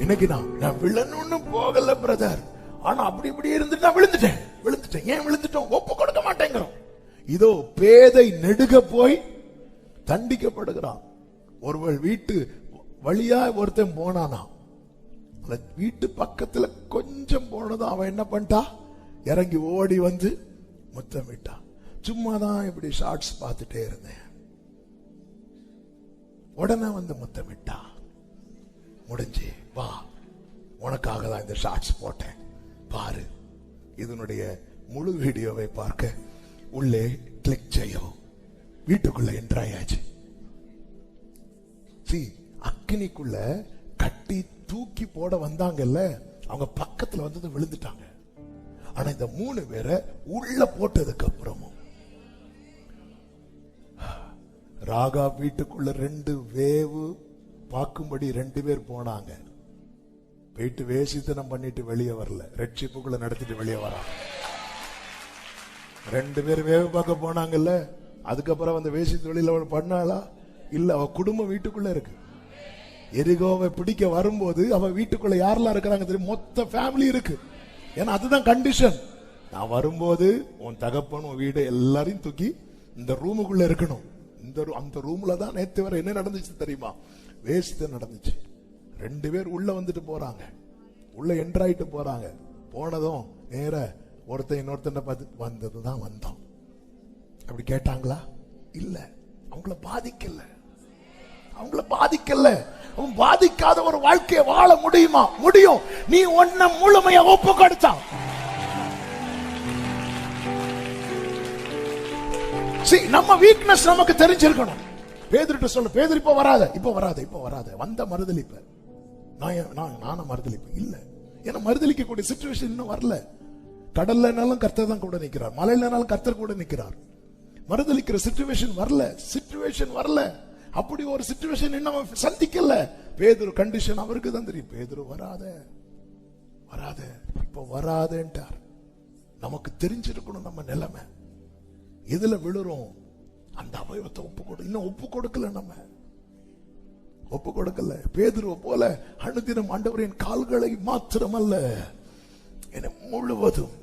இன்னைக்கு நான் நான் விழணும்னு போகல பிரதர் ஆனா அப்படி இப்படி இருந்துட்டு நான் விழுந்துட்டேன். விழுந்துட்டேன். ஏன் விழுந்துட்டோம்? ஒப்பு கொடுக்க மாட்டேங்கிறோம். இதோ பேதை நெடுக போய் தண்டிக்கப்படுகிறான். ஒருவள் வீட்டு வழியா ஒருத்தன் போனானா? வீட்டு பக்கத்துல கொஞ்சம் போனதும் அவன் என்ன பண்ணிட்டா? இறங்கி ஓடி வந்து முத்தமிட்டா சும்மா தான் இப்படி ஷார்ட்ஸ் பார்த்துட்டே இருந்தேன். உடனே வந்து முத்தமிட்டா. முடிஞ்சு. உனக்காக தான் இந்த ஷார்ட்ஸ் போட்டேன். பாரு இதனுடைய முழு வீடியோவை பார்க்க உள்ளே கிளிக் செய்யவும் வீட்டுக்குள்ள என்ட்ராயாச்சு சி அக்னிக்குள்ள கட்டி தூக்கி போட வந்தாங்கல்ல அவங்க பக்கத்துல வந்தது விழுந்துட்டாங்க. ஆனா இந்த மூணு பேரை உள்ள போட்டதுக்கு அப்புறமும் ராகா வீட்டுக்குள்ள ரெண்டு வேவு பார்க்கும்படி ரெண்டு பேர் போனாங்க. போயிட்டு வேசித்தனம் பண்ணிட்டு வெளியே வரல. ரட்சிப்புக்குள்ள நடத்திட்டு வெளியே வரான். ரெண்டு பேர் வேவு பார்க்க போனாங்கல்ல அதுக்கப்புறம் அந்த வேசி தொழில் அவள் பண்ணாளா? இல்ல அவ குடும்பம் வீட்டுக்குள்ள இருக்கு. எரிகோவை பிடிக்க வரும்போது அவ வீட்டுக்குள்ள யாரெல்லாம் இருக்கிறாங்க தெரியும்? மொத்த ஃபேமிலி இருக்கு. ஏன்னா அதுதான் கண்டிஷன் நான் வரும்போது உன் தகப்பன் உன் வீடு எல்லாரையும் தூக்கி இந்த ரூமுக்குள்ள இருக்கணும். இந்த அந்த ரூம்ல தான் நேற்று வரை என்ன நடந்துச்சு தெரியுமா? வேஸ்ட் நடந்துச்சு. ரெண்டு பேர் உள்ள வந்துட்டு போறாங்க. உள்ள என்ட்ராயிட்டு போறாங்க. போனதும் நேர ஒருத்தன் இன்னொருத்தனை பார்த்து வந்தது தான் வந்தோம். அப்படி கேட்டாங்களா? இல்ல. அவங்கள பாதிக்கல. அவங்கள பாதிக்கல. அவன் பாதிக்காத ஒரு வாழ்க்கையை வாழ முடியுமா? முடியும். நீ ஒன்ன முழுமைய ஒப்பு கொடுத்தா. நம்ம வீக்னஸ் நமக்கு தெரிஞ்சிருக்கணும். பேதர்கிட்ட சொல்ல. பேதர் இப்ப வராத. இப்ப வராத. இப்ப வராத. வந்த மறுதலிப்ப நான் நான் நானும் மறுதளிப்பேன் இல்லை. ஏன்னா மறுதளிக்கக்கூடிய சுச்சுவேஷன் இன்னும் வரல. கடல்லனாலும் கர்த்தர் தான் கூட நிற்கிறார் மலையிலனாலும் கர்த்தர் கூட நிற்கிறார் மறுதளிக்கிற சுச்சுவேஷன் வரல. சுச்சுவேஷன் வரல. அப்படி ஒரு சுச்சுவேஷன் இன்னும் சந்திக்கல. பேதுரு கண்டிஷன் அவருக்கு தான் தெரியும். பேதுரு வராத. வராத. இப்போ வராதேன்ட்டார். நமக்கு தெரிஞ்சிருக்கணும் நம்ம நிலைமை. எதுல விழுறோம்? அந்த அவயவத்தை ஒப்பு கொடு இன்னும் ஒப்பு கொடுக்கல நம்ம. ஒப்பு கொடுக்கல பேதுருவ போல அனுதினம் ஆண்டவரின் கால்களை மாத்திரமல்ல. என முழுவதும்